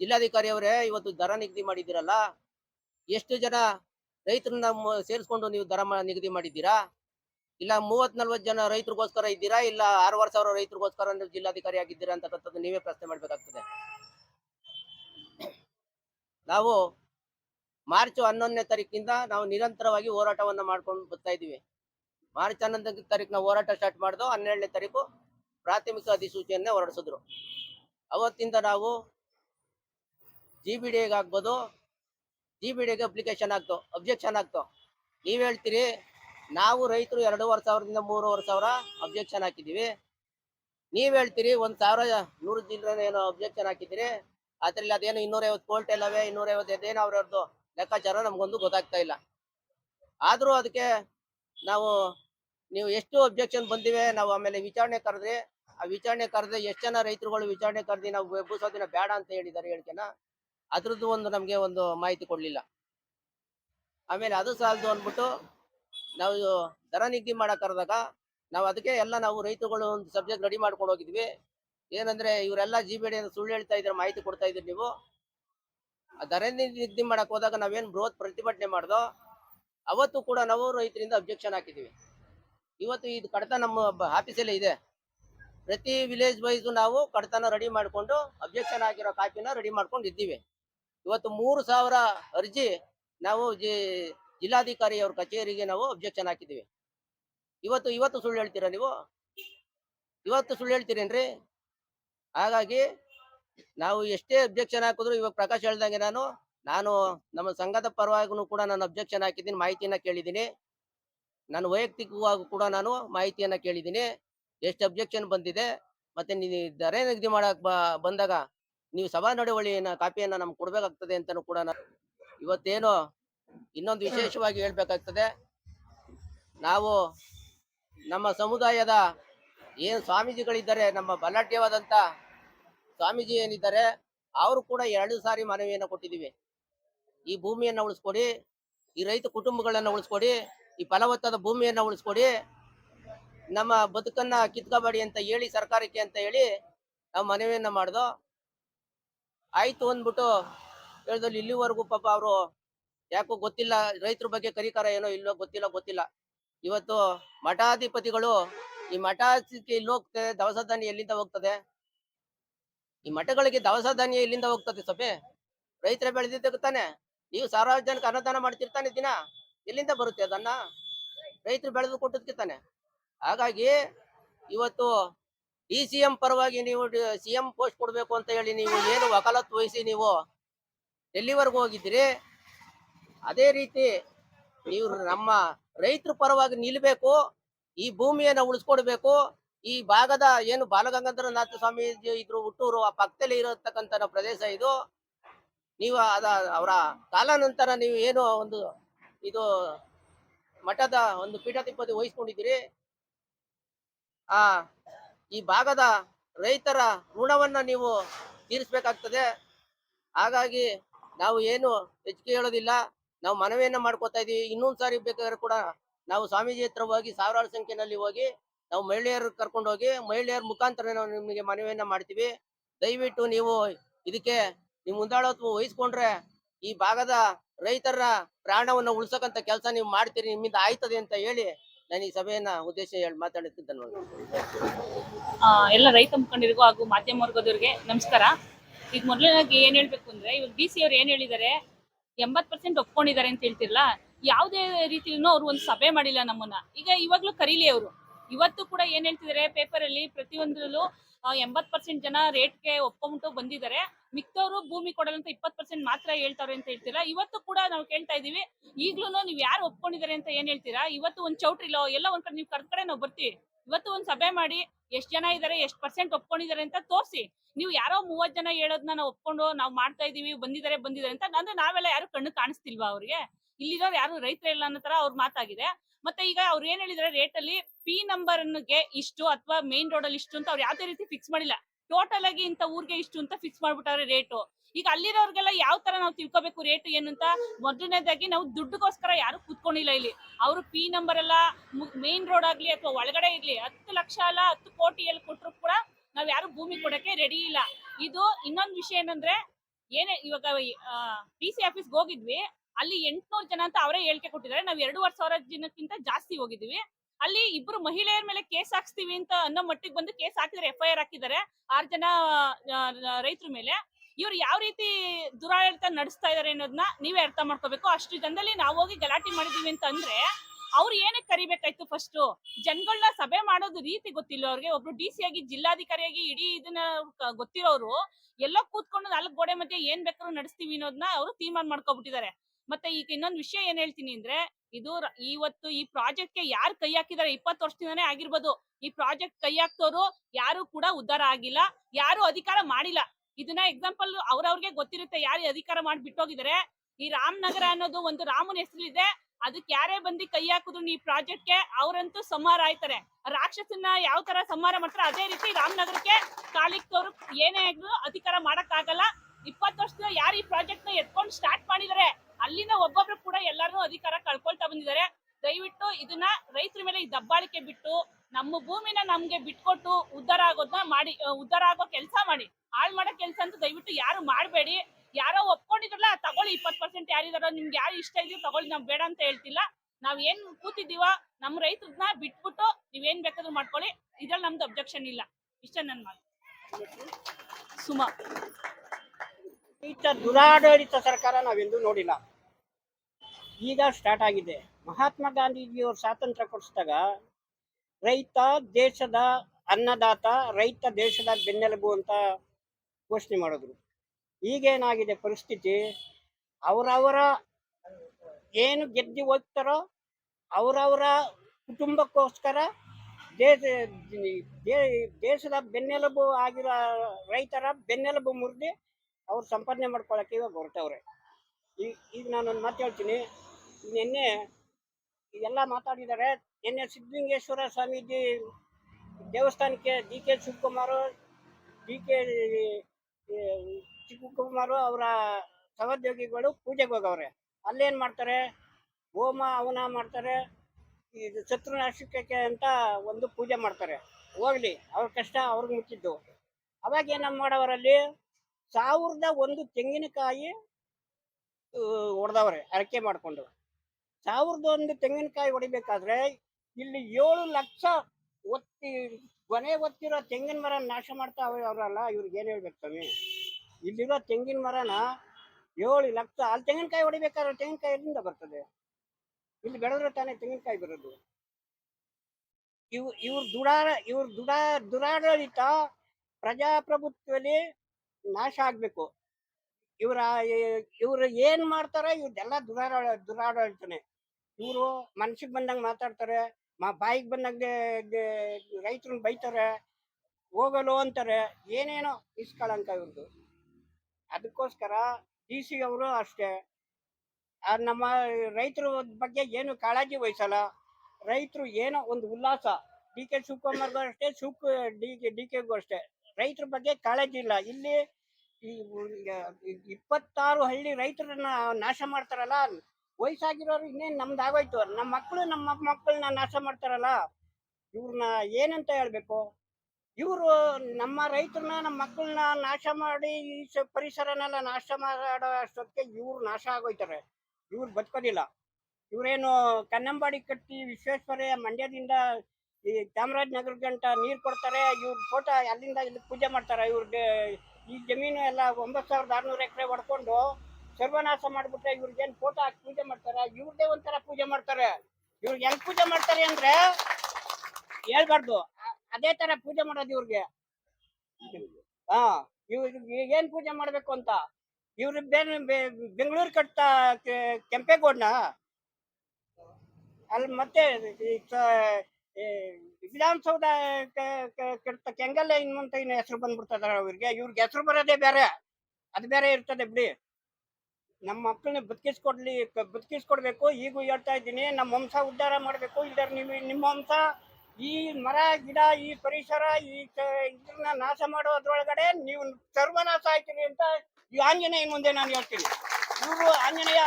ಜಿಲ್ಲಾಧಿಕಾರಿ ಅವರೇ ಇವತ್ತು ದರ ನಿಗದಿ ಮಾಡಿದ್ದೀರಲ್ಲ, ಎಷ್ಟು ಜನ ರೈತರನ್ನ ಸೇರಿಸ್ಕೊಂಡು ನೀವು ದರ ನಿಗದಿ ಮಾಡಿದ್ದೀರಾ? ಇಲ್ಲ ಮೂವತ್ ನಲ್ವತ್ ಜನ ರೈತರಿಗೋಸ್ಕರ ಇದ್ದೀರಾ? ಇಲ್ಲ ಆರೂವರೆ ಸಾವಿರ ರೈತರಿಗೋಸ್ಕರ ನೀವು ಜಿಲ್ಲಾಧಿಕಾರಿ ಆಗಿದ್ದೀರಾ ಅಂತಕ್ಕಂಥದ್ದು ನೀವೇ ಪ್ರಶ್ನೆ ಮಾಡ್ಬೇಕಾಗ್ತದೆ. ನಾವು ಮಾರ್ಚ್ ಹನ್ನೊಂದನೇ ತಾರೀಕಿಂದ ನಾವು ನಿರಂತರವಾಗಿ ಹೋರಾಟವನ್ನ ಮಾಡ್ಕೊಂಡು ಬರ್ತಾ ಇದೀವಿ ಮಾರ್ಚ್ ಹನ್ನೊಂದನೇ ತಾರೀಕು ನಾವು ಹೋರಾಟ ಸ್ಟಾರ್ಟ್ ಮಾಡ್ದು ಹನ್ನೆರಡನೇ ತಾರೀಕು ಪ್ರಾಥಮಿಕ ಅಧಿಸೂಚನೆ ಹೊರಡಿಸಿದ್ರು. ಅವತ್ತಿಂದ ನಾವು ಜಿ ಬಿ ಡಿಗೆ ಆಗ್ಬೋದು ಜಿ ಬಿ ಡಿಗೆ ಅಪ್ಲಿಕೇಶನ್ ಆಗ್ತು ಅಬ್ಜೆಕ್ಷನ್ ಆಗ್ತು. ನೀವ್ ಹೇಳ್ತೀರಿ, ನಾವು ರೈತರು ಎರಡೂವರೆ ಸಾವಿರದಿಂದ ಮೂರುವರೆ ಸಾವಿರ ಅಬ್ಜೆಕ್ಷನ್ ಹಾಕಿದೀವಿ ನೀವು ಹೇಳ್ತೀರಿ, ಒಂದ್ ಸಾವಿರ ನೂರು ಜಿಲ್ಲೆ ಏನೋ ಅಬ್ಜೆಕ್ಷನ್ ಹಾಕಿದಿರಿ ಅದ್ರಲ್ಲಿ ಅದೇನು ಇನ್ನೂರೈವತ್ತು ಕೋಲ್ಟ್ ಎಲ್ಲವೇ ಇನ್ನೂರೈವತ್ತು ಅದೇನೋ ಅವ್ರವ್ರದ್ದು ಲೆಕ್ಕಾಚಾರ ನಮ್ಗೊಂದು ಗೊತ್ತಾಗ್ತಾ ಇಲ್ಲ. ಆದ್ರೂ ಅದಕ್ಕೆ ನಾವು, ನೀವು ಎಷ್ಟು ಅಬ್ಜೆಕ್ಷನ್ ಬಂದಿವೆ, ನಾವು ಆಮೇಲೆ ವಿಚಾರಣೆ ಕರೆದ್ರಿ. ಆ ವಿಚಾರಣೆ ಕರೆದೇ ಎಷ್ಟು ಜನ ರೈತರುಗಳು ವಿಚಾರಣೆ ಕರೆದಿ ನಾವು ಭೂಸ್ವಾಧೀನ ಬೇಡ ಅಂತ ಹೇಳಿದ್ದಾರೆ ಹೇಳಿಕೆನ, ಅದ್ರದ್ದು ಒಂದು ನಮ್ಗೆ ಒಂದು ಮಾಹಿತಿ ಕೊಡ್ಲಿಲ್ಲ. ಆಮೇಲೆ ಅದು ಸಾಲದು ಅಂದ್ಬಿಟ್ಟು ನಾವು ದರ ನಿಗದಿ ಮಾಡಕ್ ಕರೆದಾಗ ನಾವು ಅದಕ್ಕೆ ಎಲ್ಲ ನಾವು ರೈತರುಗಳು ಒಂದು ಸಬ್ಜೆಕ್ಟ್ ರೆಡಿ ಮಾಡ್ಕೊಂಡು ಹೋಗಿದ್ವಿ. ಏನಂದ್ರೆ ಇವರೆಲ್ಲ ಜಿ ಬಿ ಡಿ ಸುಳ್ಳು ಹೇಳ್ತಾ ಇದ್ರೆ ಮಾಹಿತಿ ಕೊಡ್ತಾ ಇದ್ರಿ ನೀವು. ದರ ನಿಗದಿ ಮಾಡಕ್ ಹೋದಾಗ ನಾವೇನ್ ಬೃಹತ್ ಪ್ರತಿಭಟನೆ ಮಾಡ್ದೋ, ಅವತ್ತು ಕೂಡ ನಾವು ರೈತರಿಂದ ಅಬ್ಜೆಕ್ಷನ್ ಹಾಕಿದೀವಿ ಇವತ್ತು ಇದು ಕಡತ ನಮ್ಮ ಆಫೀಸಲ್ಲೇ ಇದೆ. ಪ್ರತಿ ವಿಲೇಜ್ ವೈಸ್ ನಾವು ಕಡತನ ರೆಡಿ ಮಾಡಿಕೊಂಡು ಅಬ್ಜೆಕ್ಷನ್ ಆಗಿರೋ ಕಾಪಿನ ರೆಡಿ ಮಾಡ್ಕೊಂಡು ಇದ್ದೀವಿ ಇವತ್ತು ಮೂರು ಸಾವಿರ ಅರ್ಜಿ ನಾವು ಜಿ ಜಿಲ್ಲಾಧಿಕಾರಿ ಅವ್ರ ಕಚೇರಿಗೆ ನಾವು ಅಬ್ಜೆಕ್ಷನ್ ಹಾಕಿದ್ದೀವಿ. ಇವತ್ತು ಇವತ್ತು ಸುಳ್ಳು ಹೇಳ್ತೀರಾ ನೀವು? ಇವತ್ತು ಸುಳ್ಳು ಹೇಳ್ತೀರೇನ್ರಿ? ಹಾಗಾಗಿ ನಾವು ಎಷ್ಟೇ ಅಬ್ಜೆಕ್ಷನ್ ಹಾಕಿದ್ರು ಇವಾಗ ಪ್ರಕಾಶ್ ಹೇಳ್ದಂಗೆ ನಾನು ನಾನು ನಮ್ಮ ಸಂಘದ ಪರವಾಗಿನೂ ಕೂಡ ನಾನು ಅಬ್ಜೆಕ್ಷನ್ ಹಾಕಿದ್ದೀನಿ, ಮಾಹಿತಿಯನ್ನ ಕೇಳಿದ್ದೀನಿ. ನಾನು ವೈಯಕ್ತಿಕವಾಗೂ ಕೂಡ ನಾನು ಮಾಹಿತಿಯನ್ನ ಕೇಳಿದ್ದೀನಿ. ಎಷ್ಟು ಅಬ್ಜೆಕ್ಷನ್ ಬಂದಿದೆ ಮತ್ತೆ ನೀವು ದರ ನಿಗದಿ ಮಾಡಕ್ ಬಂದಾಗ ನೀವು ಸಭಾ ನಡವಳಿಯನ್ನ ಕಾಪಿಯನ್ನ ನಮ್ಗೆ ಕೊಡ್ಬೇಕಾಗ್ತದೆ ಅಂತಾನು ಕೂಡ ನಾನು ಇವತ್ತೇನು ಇನ್ನೊಂದು ವಿಶೇಷವಾಗಿ ಹೇಳ್ಬೇಕಾಗ್ತದೆ. ನಾವು ನಮ್ಮ ಸಮುದಾಯದ ಏನು ಸ್ವಾಮೀಜಿಗಳಿದ್ದಾರೆ ನಮ್ಮ ಬಲಾಢ್ಯವಾದಂತ ಸ್ವಾಮೀಜಿ ಏನಿದ್ದಾರೆ ಅವರು ಕೂಡ ಎರಡು ಸಾರಿ ಮನವಿಯನ್ನು ಕೊಟ್ಟಿದ್ದೀವಿ ಈ ಭೂಮಿಯನ್ನು ಉಳಿಸ್ಕೊಡಿ ಈ ರೈತ ಕುಟುಂಬಗಳನ್ನ ಉಳಿಸ್ಕೊಡಿ ಈ ಫಲವತ್ತಾದ ಭೂಮಿಯನ್ನು ಉಳಿಸ್ಕೊಡಿ ನಮ್ಮ ಬದುಕನ್ನ ಕಿತ್ಕೋಬೇಡಿ ಅಂತ ಹೇಳಿ ಸರ್ಕಾರಕ್ಕೆ ಅಂತ ಹೇಳಿ ನಾವು ಮನವಿಯನ್ನ ಮಾಡ್ದೋ ಆಯ್ತು ಅಂದ್ಬಿಟ್ಟು ಹೇಳ್ದಲ್ಲಿ ಇಲ್ಲಿವರೆಗೂ ಪಾಪ ಅವರು ಯಾಕೋ ಗೊತ್ತಿಲ್ಲ, ರೈತರ ಬಗ್ಗೆ ಕರಿಕಾರ ಏನೋ ಇಲ್ಲೋ ಗೊತ್ತಿಲ್ಲ ಗೊತ್ತಿಲ್ಲ. ಇವತ್ತು ಮಠಾಧಿಪತಿಗಳು ಈ ಮಠಕ್ಕೆ ಇಲ್ಲಿ ಹೋಗ್ತದೆ, ದವಸ ಧಾನ್ಯ ಎಲ್ಲಿಂದ ಹೋಗ್ತದೆ? ಈ ಮಠಗಳಿಗೆ ದವಸ ಧಾನ್ಯ ಎಲ್ಲಿಂದ ಹೋಗ್ತದೆ ಸಭೆ ರೈತರ ಬೆಳೆದಿದ್ದಕ್ಕೆ ತಾನೆ? ನೀವು ಸಾರ್ವಜನಿಕ ಅನ್ನದಾನ ಮಾಡ್ತಿರ್ತಾನೆ ದಿನ. ಎಲ್ಲಿಂದ ಬರುತ್ತೆ ಅದನ್ನ? ರೈತರು ಬೆಳೆದು ಕೊಟ್ಟದಕ್ಕೆ ತಾನೆ? ಹಾಗಾಗಿ ಇವತ್ತು ಡಿ ಸಿ ಎಂ ಪರವಾಗಿ ನೀವು ಸಿ ಎಂ ಪೋಸ್ಟ್ ಕೊಡಬೇಕು ಅಂತ ಹೇಳಿ ನೀವು ಏನು ವಕಾಲತ್ತು ವಹಿಸಿ ನೀವು ಎಲ್ಲಿವರೆಗೂ ಹೋಗಿದ್ದೀರಿ. ಅದೇ ರೀತಿ ನೀವು ನಮ್ಮ ರೈತರ ಪರವಾಗಿ ನಿಲ್ಬೇಕು, ಈ ಭೂಮಿಯನ್ನು ಉಳಿಸ್ಕೊಡ್ಬೇಕು, ಈ ಭಾಗದ ಏನು ಬಾಲಗಂಗಾಧರನಾಥ ಸ್ವಾಮಿ ಇದ್ರು ಹುಟ್ಟೂರು ಆ ಪಕ್ಕದಲ್ಲಿ ಇರತಕ್ಕಂತ ಪ್ರದೇಶ ಇದು. ನೀವು ಅದ ಅವರ ಕಾಲಾನಂತರ ನೀವು ಏನು ಒಂದು ಇದು ಮಠದ ಒಂದು ಪೀಠಾಧಿಪತಿ ವಹಿಸ್ಕೊಂಡಿದ್ದೀರಿ. ಆ, ಈ ಭಾಗದ ರೈತರ ಋಣವನ್ನ ನೀವು ತೀರಿಸಬೇಕಾಗ್ತದೆ. ಹಾಗಾಗಿ ನಾವು ಏನು ಹೆಚ್ಚಿಗೆ ಹೇಳೋದಿಲ್ಲ. ನಾವು ಮನವಿಯನ್ನ ಮಾಡ್ಕೋತಾ ಇದೀವಿ. ಇನ್ನೊಂದ್ ಸಾರಿ ಬೇಕಾದ್ರೆ ಕೂಡ ನಾವು ಸ್ವಾಮೀಜಿ ಹತ್ರ ಹೋಗಿ ಸಾವಿರಾರು ಸಂಖ್ಯೆನಲ್ಲಿ ಹೋಗಿ ನಾವು ಮಹಿಳೆಯರು ಕರ್ಕೊಂಡು ಹೋಗಿ ಮಹಿಳೆಯರ ಮುಖಾಂತರ ನಾವು ನಿಮಗೆ ಮನವಿಯನ್ನ ಮಾಡ್ತೀವಿ. ದಯವಿಟ್ಟು ನೀವು ಇದಕ್ಕೆ ನೀವು ಮುಂದಾಳತ್ವ ವಹಿಸ್ಕೊಂಡ್ರೆ ಈ ಭಾಗದ ರೈತರ ಪ್ರಾಣವನ್ನ ಉಳಿಸಕಂತ ಕೆಲಸ ನೀವು ಮಾಡ್ತೀರಿ. ನಿಮ್ಮಿಂದ ಆಯ್ತದೆ ಅಂತ ಹೇಳಿ ನಾನು ಈ ಸಭೆಯನ್ನ ಉದ್ದೇಶ ಹೇಳಿ ಮಾತಾಡುತ್ತಿದ್ದ ಆ, ಎಲ್ಲ ರೈತ ಮುಖಂಡರಿಗೂ ಹಾಗೂ ಮಾಧ್ಯಮ ವರ್ಗದವರಿಗೆ ನಮಸ್ಕಾರ. ಈಗ ಮೊದಲನೇ ಏನ್ ಹೇಳ್ಬೇಕು ಅಂದ್ರೆ ಇವಾಗ ಡಿ ಸಿ ಅವ್ರು ಏನ್ ಹೇಳಿದ್ದಾರೆ? ಎಂಬತ್ ಪರ್ಸೆಂಟ್ ಒಪ್ಕೊಂಡಿದ್ದಾರೆ ಅಂತ ಹೇಳ್ತಿರಲ್ಲ ಯಾವುದೇ ರೀತಿಲೂ ಅವ್ರು ಒಂದು ಸಭೆ ಮಾಡಿಲ್ಲ ನಮ್ಮನ್ನ. ಈಗ ಇವಾಗ್ಲೂ ಕರೀಲಿ ಅವರು. ಇವತ್ತು ಕೂಡ ಏನ್ ಹೇಳ್ತಿದ್ದಾರೆ ಪೇಪರ್ ಅಲ್ಲಿ ಪ್ರತಿಯೊಂದ್ರಲ್ಲೂ ಎಂಬತ್ ಪರ್ಸೆಂಟ್ ಜನ ರೇಟ್ಗೆ ಒಪ್ಕೊಂಬಿಟ್ಟು ಬಂದಿದ್ದಾರೆ. ಮಿಕ್ತವ್ರು ಭೂಮಿ ಕೊಡಲ್ಲ ಅಂತ ಇಪ್ಪತ್ ಪರ್ಸೆಂಟ್ ಮಾತ್ರ ಹೇಳ್ತಾರೆ ಅಂತ ಹೇಳ್ತೀರಾ? ಇವತ್ತು ಕೂಡ ನಾವು ಕೇಳ್ತಾ ಇದೀವಿ ಈಗ್ಲೂ ನೀವು ಯಾರು ಒಪ್ಕೊಂಡಿದ್ದಾರೆ ಅಂತ ಏನ್ ಹೇಳ್ತೀರಾ? ಇವತ್ತು ಒಂದ್ ಚೌಟ್ರಿಲೋ ಎಲ್ಲ ಒಂದ್ ಕಡೆ ನೀವು ಕರ್ದ ಕಡೆ ನಾವು ಬರ್ತೀವಿ. ಇವತ್ತು ಒಂದ್ ಸಭೆ ಮಾಡಿ ಎಷ್ಟ್ ಜನ ಇದಾರೆ, ಎಷ್ಟ್ ಪರ್ಸೆಂಟ್ ಒಪ್ಕೊಂಡಿದ್ದಾರೆ ಅಂತ ತೋರಿಸಿ. ನೀವು ಯಾರೋ ಮೂವತ್ ಜನ ಹೇಳೋದನ್ನ ನಾವು ಒಪ್ಕೊಂಡು ನಾವು ಮಾಡ್ತಾ ಇದೀವಿ ಬಂದಿದ್ದಾರೆ ಬಂದಿದ್ದಾರೆ ಅಂತ ಅಂದ್ರೆ ನಾವೆಲ್ಲ ಯಾರು ಕಣ್ಣು ಕಾಣಿಸ್ತಿಲ್ವಾ ಅವ್ರಿಗೆ? ಇಲ್ಲಿರೋರು ಯಾರು ರೈತರ ಇಲ್ಲ ಅನ್ನೋ ತರ ಅವ್ರ ಮಾತಾಗಿದೆ. ಮತ್ತೆ ಈಗ ಅವ್ರು ಏನ್ ಹೇಳಿದ್ರೆ ರೇಟ್ ಅಲ್ಲಿ ಪಿ ನಂಬರ್ಗೆ ಇಷ್ಟು ಅಥವಾ ಮೇನ್ ರೋಡ್ ಅಲ್ಲಿ ಇಷ್ಟು ಅಂತ ಅವ್ರು ಯಾವ್ದೇ ರೀತಿ ಫಿಕ್ಸ್ ಮಾಡಿಲ್ಲ. ಟೋಟಲ್ ಆಗಿ ಇಂತ ಊರಿಗೆ ಇಷ್ಟು ಅಂತ ಫಿಕ್ಸ್ ಮಾಡ್ಬಿಟ್ಟಾರೆ ರೇಟು ಈಗ ಅಲ್ಲಿರೋರ್ಗೆಲ್ಲ ಯಾವ ತರ ನಾವು ತಿಳ್ಕೊಬೇಕು ರೇಟ್ ಏನು ಅಂತ? ಮೊದಲನೇದಾಗಿ ನಾವು ದುಡ್ಡುಗೋಸ್ಕರ ಯಾರು ಕೂತ್ಕೊಂಡಿಲ್ಲ ಇಲ್ಲಿ. ಅವರು ಪಿ ನಂಬರ್ ಎಲ್ಲ ಮೇನ್ ರೋಡ್ ಆಗ್ಲಿ ಅಥವಾ ಒಳಗಡೆ ಇರ್ಲಿ, ಹತ್ತು ಲಕ್ಷ ಅಲ್ಲ, ಹತ್ತು ಕೋಟಿ ಎಲ್ಲಿ ಕೊಟ್ರು ಕೂಡ ನಾವ್ ಯಾರು ಭೂಮಿ ಕೊಡಕ್ಕೆ ರೆಡಿ ಇಲ್ಲ. ಇದು ಇನ್ನೊಂದು ವಿಷಯ ಏನಂದ್ರೆ, ಏನೇ ಇವಾಗ ಡಿ ಸಿ ಆಫೀಸ್ಗೆ ಹೋಗಿದ್ವಿ, ಅಲ್ಲಿ ಎಂಟ್ನೂರು ಜನ ಅಂತ ಅವರೇ ಹೇಳಿಕೆ ಕೊಟ್ಟಿದ್ದಾರೆ. ನಾವು ಎರಡೂವರೆ ಸಾವಿರ ಜನಕ್ಕಿಂತ ಜಾಸ್ತಿ ಹೋಗಿದೀವಿ ಅಲ್ಲಿ ಇಬ್ರು ಮಹಿಳೆಯರ ಮೇಲೆ ಕೇಸ್ ಹಾಕ್ಸ್ತೀವಿ ಅಂತ ಅನ್ನೋ ಮಟ್ಟಿಗೆ ಬಂದು ಕೇಸ್ ಹಾಕಿದ್ರೆ ಎಫ್ ಐ ಆರ್ ಹಾಕಿದ್ದಾರೆ ಆರು ಜನ ರೈತರ ಮೇಲೆ. ಇವ್ರು ಯಾವ ರೀತಿ ದುರಾಡಳಿತ ನಡೆಸ್ತಾ ಇದಾರೆ ಅನ್ನೋದನ್ನ ನೀವೇ ಅರ್ಥ ಮಾಡ್ಕೋಬೇಕು. ಅಷ್ಟು ಜನದಲ್ಲಿ ನಾವು ಹೋಗಿ ಗಲಾಟೆ ಮಾಡಿದೀವಿ ಅಂತ ಅಂದ್ರೆ ಅವ್ರು ಏನಕ್ಕೆ ಕರಿಬೇಕಾಯ್ತು ಫಸ್ಟ್ ಜನಗಳನ್ನ ಸಭೆ ಮಾಡೋದು ರೀತಿ ಗೊತ್ತಿಲ್ಲ ಅವ್ರಿಗೆ. ಒಬ್ರು ಡಿ ಸಿ ಆಗಿ ಜಿಲ್ಲಾಧಿಕಾರಿಯಾಗಿ ಇಡೀ ಇದನ್ನ ಗೊತ್ತಿರೋರು ಎಲ್ಲ ಕೂತ್ಕೊಂಡು ನಾಲ್ಕು ಗೋಡೆ ಮಧ್ಯೆ ಏನ್ ಬೇಕಾದ್ರೂ ನಡೆಸ್ತೀವಿ ಅನ್ನೋದನ್ನ ಅವರು ತೀರ್ಮಾನ ಮಾಡ್ಕೊಬಿಟ್ಟಿದ್ದಾರೆ. ಮತ್ತೆ ಈಗ ಇನ್ನೊಂದು ವಿಷಯ ಏನ್ ಹೇಳ್ತೀನಿ ಅಂದ್ರೆ, ಇದು ಇವತ್ತು ಈ ಪ್ರಾಜೆಕ್ಟ್ಗೆ ಯಾರು ಕೈ ಹಾಕಿದಾರೆ? ಇಪ್ಪತ್ತು ವರ್ಷದಿಂದಾನೇ ಆಗಿರ್ಬೋದು. ಈ ಪ್ರಾಜೆಕ್ಟ್ ಕೈ ಹಾಕ್ತವ್ರು ಯಾರು ಕೂಡ ಉದ್ಧಾರ ಆಗಿಲ್ಲ, ಯಾರು ಅಧಿಕಾರ ಮಾಡಿಲ್ಲ. ಇದನ್ನ ಎಕ್ಸಾಂಪಲ್ ಅವ್ರವ್ರಿಗೆ ಗೊತ್ತಿರುತ್ತೆ ಯಾರು ಅಧಿಕಾರ ಮಾಡಿ ಬಿಟ್ಟೋಗಿದಾರೆ. ಈ ರಾಮನಗರ ಅನ್ನೋದು ಒಂದು ರಾಮನ ಹೆಸರಿದೆ ಅದಕ್ಕೆ ಯಾರೇ ಬಂದು ಕೈ ಹಾಕಿದ್ರು ಈ ಪ್ರಾಜೆಕ್ಟ್ಗೆ, ಅವರಂತೂ ಸಂಹಾರ ಆಯ್ತಾರೆ. ರಾಕ್ಷಸನ್ನ ಯಾವ ತರ ಸಂಹಾರ ಮಾಡ್ತಾರೆ ಅದೇ ರೀತಿ ರಾಮನಗರಕ್ಕೆ ಕಾಲಿಕ್ತವ್ರು ಏನೇ ಆಗ್ಲೂ ಅಧಿಕಾರ ಮಾಡಕ್ ಆಗಲ್ಲ ಇಪ್ಪತ್ತು ವರ್ಷದ ಯಾರು ಈ ಪ್ರಾಜೆಕ್ಟ್ನ ಎತ್ಕೊಂಡು ಸ್ಟಾರ್ಟ್ ಮಾಡಿದ್ದಾರೆ ಅಲ್ಲಿಂದ ಒಬ್ಬೊಬ್ರು ಕೂಡ ಎಲ್ಲರೂ ಅಧಿಕಾರ ಕಳ್ಕೊಳ್ತಾ ಬಂದಿದ್ದಾರೆ. ದಯವಿಟ್ಟು ಇದನ್ನ ರೈತರ ಮೇಲೆ ಈ ದಬ್ಬಾಳಿಕೆ ಬಿಟ್ಟು, ನಮ್ಮ ಭೂಮಿನ ನಮ್ಗೆ ಬಿಟ್ಕೊಟ್ಟು ಉದ್ಧಾರ ಆಗೋದ್ನ ಮಾಡಿ ಉದ್ದಾರ ಉದ್ಧಾರ ಆಗೋ ಕೆಲಸ ಮಾಡಿ. ಹಾಳ್ ಮಾಡೋ ಕೆಲಸ ಅಂತ ದಯವಿಟ್ಟು ಯಾರು ಮಾಡಬೇಡಿ. ಯಾರೋ ಒಪ್ಕೊಂಡಿದ್ರಲ್ಲ, ತಗೊಳ್ಳಿ ಇಪ್ಪತ್ತು ಪರ್ಸೆಂಟ್ ಯಾರಿದಾರೋ, ನಿಮ್ಗೆ ಯಾರು ಇಷ್ಟ ಇದೆಯೋ ತಗೊಳ್ಳಿ, ನಾವ್ ಬೇಡ ಅಂತ ಹೇಳ್ತಿಲ್ಲ. ನಾವ್ ಏನ್ ಕೂತಿದೀವ ನಮ್ ರೈತರನ್ನ ಬಿಟ್ಬಿಟ್ಟು ನೀವೇನ್ ಬೇಕಾದ್ರೂ ಮಾಡ್ಕೊಳ್ಳಿ. ಇದ್ರಲ್ಲಿ ನಮ್ದು ಅಬ್ಜೆಕ್ಷನ್ ಇಲ್ಲ. ಇಷ್ಟ ನನ್ ಮಾತು. ಸುಮಾ. ಇಂಥ ದುರಾಡಳಿತ ಸರ್ಕಾರ ನಾವೆಂದೂ ನೋಡಿಲ್ಲ. ಈಗ ಸ್ಟಾರ್ಟ್ ಆಗಿದೆ. ಮಹಾತ್ಮ ಗಾಂಧೀಜಿಯವರು ಸ್ವಾತಂತ್ರ್ಯ ಕೊಡಿಸಿದಾಗ ರೈತ ದೇಶದ ಅನ್ನದಾತ, ರೈತ ದೇಶದ ಬೆನ್ನೆಲುಬು ಅಂತ ಘೋಷಣೆ ಮಾಡಿದ್ರು. ಈಗೇನಾಗಿದೆ ಪರಿಸ್ಥಿತಿ? ಅವರವರ ಏನು ಗೆದ್ದು ಹೋಗ್ತಾರೋ, ಅವರವರ ಕುಟುಂಬಕ್ಕೋಸ್ಕರ ದೇಶ ದೇಶದ ಬೆನ್ನೆಲುಬು ಆಗಿರೋ ರೈತರ ಬೆನ್ನೆಲುಬು ಮುರಿದು ಅವ್ರು ಸಂಪಾದನೆ ಮಾಡ್ಕೊಳಕ್ಕೆ ಇವಾಗ ಹೊರಟವ್ರೆ. ಈಗ ಈಗ ನಾನೊಂದು ಮಾತು ಹೇಳ್ತೀನಿ. ನಿನ್ನೆ ಎಲ್ಲ ಮಾತಾಡಿದ್ದಾರೆ ನಿನ್ನೆ ಸಿದ್ಧಲಿಂಗೇಶ್ವರ ಸ್ವಾಮೀಜಿ ದೇವಸ್ಥಾನಕ್ಕೆ D K Shivakumar, D K Shivakumar ಅವರ ಸಹೋದ್ಯೋಗಿಗಳು ಪೂಜೆಗೆ ಹೋಗವ್ರೆ. ಅಲ್ಲೇನು ಮಾಡ್ತಾರೆ? ಹೋಮ ಹವನ ಮಾಡ್ತಾರೆ. ಇದು ಶತ್ರುನಾಶಕಕ್ಕೆ ಅಂತ ಒಂದು ಪೂಜೆ ಮಾಡ್ತಾರೆ. ಹೋಗ್ಲಿ, ಅವ್ರ ಕಷ್ಟ ಅವ್ರಿಗೆ ಮುಚ್ಚಿದ್ದು ಅವಾಗ ಏನಮ್ಮ ಮಾಡವರಲ್ಲಿ? ಸಾವಿರದ ಒಂದು ತೆಂಗಿನಕಾಯಿ ಹೊಡೆದವ್ರೆ ಅರಕೆ ಮಾಡಿಕೊಂಡು. ಸಾವಿರದ ಒಂದು ತೆಂಗಿನಕಾಯಿ ಹೊಡಿಬೇಕಾದ್ರೆ ಇಲ್ಲಿ ಏಳು ಲಕ್ಷ ಒತ್ತಿ ಕೊನೆ ಒತ್ತಿರೋ ತೆಂಗಿನ ಮರ ನಾಶ ಮಾಡ್ತಾ ಅವರಲ್ಲ, ಇವ್ರಿಗೆ ಏನು ಹೇಳ್ಬೇಕು ಸ್ವಾಮಿ? ಇಲ್ಲಿರೋ ತೆಂಗಿನ ಮರನ ಏಳು ಲಕ್ಷ, ಅಲ್ಲಿ ತೆಂಗಿನಕಾಯಿ ಹೊಡಿಬೇಕಾದ್ರೆ ತೆಂಗಿನಕಾಯಿ ಎಲ್ಲಿಂದ ಬರ್ತದೆ? ಇಲ್ಲಿ ಬೆಳೆದ್ರೆ ತಾನೇ ತೆಂಗಿನಕಾಯಿ ಬರೋದು. ಇವ್, ಇವ್ರ ದುಡಾರ, ಇವ್ರ ದುಡಾ, ದುರಾಡಳಿತ ಪ್ರಜಾಪ್ರಭುತ್ವದಲ್ಲಿ ನಾಶ ಆಗ್ಬೇಕು. ಇವರ, ಇವ್ರು ಏನ್ ಮಾಡ್ತಾರೆ, ಇವ್ರದೆಲ್ಲ ದುರಾಡ, ದುರಾಡಳಿತನೆ. ಇವರು ಮನ್ಸಿಗೆ ಬಂದಂಗೆ ಮಾತಾಡ್ತಾರೆ, ಮಾ ಬಾಯಿಗೆ ಬಂದಂಗೆ ರೈತರನ್ನ ಬೈತಾರೆ, ಹೋಗಲು ಅಂತಾರೆ. ಏನೇನೋ ಇಸ್ಕೊಳಂಕ ಇವ್ರದ್ದು ಅದಕ್ಕೋಸ್ಕರ ಡಿ ಸಿ ಅವರು ಅಷ್ಟೇ. ನಮ್ಮ ರೈತರ ಬಗ್ಗೆ ಏನು ಕಾಳಜಿ ವಹಿಸಲ್ಲ. ರೈತರು ಏನೋ ಒಂದು ಉಲ್ಲಾಸ. ಡಿ ಕೆ ಶಿವಕುಮಾರ್ಗೂ ಅಷ್ಟೇ ಶಿವ ಡಿ ಕೆ, ಡಿ ಕೆಗೂ ಅಷ್ಟೇ. ರೈತರ ಬಗ್ಗೆ ಕಾಳಜಿ ಇಲ್ಲ. ಇಲ್ಲಿ ಈ ಇಪ್ಪತ್ತಾರು ಹಳ್ಳಿ ರೈತರನ್ನ ನಾಶ ಮಾಡ್ತಾರಲ್ಲ. ವಯಸ್ಸಾಗಿರೋರು ಇನ್ನೇನ್ ನಮ್ದು ಆಗೋಯ್ತು. ನಮ್ಮ ಮಕ್ಕಳು ನಮ್ಮ ಮಕ್ಕಳನ್ನ ನಾಶ ಮಾಡ್ತಾರಲ್ಲ. ಇವ್ರನ್ನ ಏನಂತ ಹೇಳ್ಬೇಕು? ಇವರು ನಮ್ಮ ರೈತರನ್ನ, ನಮ್ಮ ಮಕ್ಕಳನ್ನ ನಾಶ ಮಾಡಿ ಈ ಪರಿಸರನೆಲ್ಲ ನಾಶ ಮಾಡೋ ಅಷ್ಟೊತ್ತಿಗೆ ಇವ್ರು ನಾಶ ಆಗೋಯ್ತಾರೆ. ಇವ್ರು ಬದುಕೋದಿಲ್ಲ. ಇವರೇನು ಕನ್ನಂಬಾಡಿ ಕಟ್ಟಿ ವಿಶ್ವೇಶ್ವರಯ್ಯ ಮಂಡ್ಯದಿಂದ ಈ ಚಾಮರಾಜನಗರ ಗಂಟ ನೀರು ಕೊಡ್ತಾರೆ. ಇವ್ರ ಫೋಟೋ ಅಲ್ಲಿಂದ ಇಲ್ಲಿ ಪೂಜೆ ಮಾಡ್ತಾರೆ. ಇವ್ರಿಗೆ ಈ ಜಮೀನು ಎಲ್ಲ ಒಂಬತ್ತು ಸಾವಿರದ ಆರುನೂರು ಎಕರೆ ಹೊಡ್ಕೊಂಡು ಸರ್ವನಾಶ ಮಾಡ್ಬಿಟ್ರೆ ಇವ್ರಿಗೇನು ಫೋಟೋ ಹಾಕಿ ಪೂಜೆ ಮಾಡ್ತಾರೆ? ಇವ್ರದೇ ಒಂಥರ ಪೂಜೆ ಮಾಡ್ತಾರೆ. ಇವ್ರಿಗೆ ಹೆಂಗ್ ಪೂಜೆ ಮಾಡ್ತಾರೆ ಅಂದ್ರೆ ಹೇಳ್ಬಾರ್ದು. ಅದೇ ತರ ಪೂಜೆ ಮಾಡೋದು ಇವ್ರಿಗೆ. ಹಾ, ಇವ್ರಿಗೆ ಏನ್ ಪೂಜೆ ಮಾಡ್ಬೇಕು ಅಂತ? ಇವ್ರು ಬೆಂಗಳೂರು ಕಟ್ಟ ಕೆಂಪೇಗೌಡನ? ಅಲ್ಲಿ ಮತ್ತೆ ವಿಧಾನಸೌಧ ಕ- ಕ- ಕೆಟ್ಟ ಕೆಂಗಲ್ ಇನ್ನೊಂತ ಇನ್ನು ಹೆಸರು ಬಂದ್ಬಿಡ್ತದ ಅವ್ರಿಗೆ ಇವ್ರಿಗೆ ಹೆಸರು ಬರೋದೇ ಬೇರೆ. ಅದು ಬೇರೆ ಇರ್ತದೆ ಬಿಡಿ. ನಮ್ಮ ಮಕ್ಕಳನ್ನ ಬದುಕಿಸ್ಕೊಡ್ಲಿ ಬದುಕಿಸ್ಕೊಡ್ಬೇಕು. ಈಗೂ ಹೇಳ್ತಾ ಇದ್ದೀನಿ, ನಮ್ಮ ವಂಶ ಉದ್ಧಾರ ಮಾಡಬೇಕು. ಇಲ್ದಾರ ನೀವು ನಿಮ್ಮ ವಂಶ ಈ ಮರ, ಗಿಡ, ಈ ಪರಿಸರ, ಈ ಇದನ್ನ ನಾಶ ಮಾಡೋದ್ರೊಳಗಡೆ ನೀವು ಸರ್ವನಾಶ ಆಯ್ತೀರಿ ಅಂತ ಈ ಆಂಜನೇಯ ಮುಂದೆ ನಾನು ಹೇಳ್ತೀನಿ. ಇವರು ಆಂಜನೇಯ,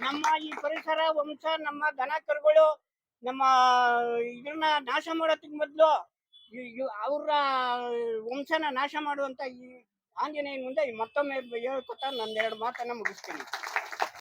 ನಮ್ಮ ಈ ಪರಿಸರ, ವಂಶ, ನಮ್ಮ ದನ ಕರುಗಳು ನಮ್ಮ ಇದನ್ನ ನಾಶ ಮಾಡೋದಕ್ಕೆ ಮೊದಲು ಅವರ ವಂಶನ ನಾಶ ಮಾಡುವಂತ ಈ ಆಂಜನೇಯನ ಮುಂದೆ ಮತ್ತೊಮ್ಮೆ ಹೇಳ್ಕೊತಾ ಎರಡು ಮಾತನ್ನ ಮುಗಿಸ್ತೀನಿ.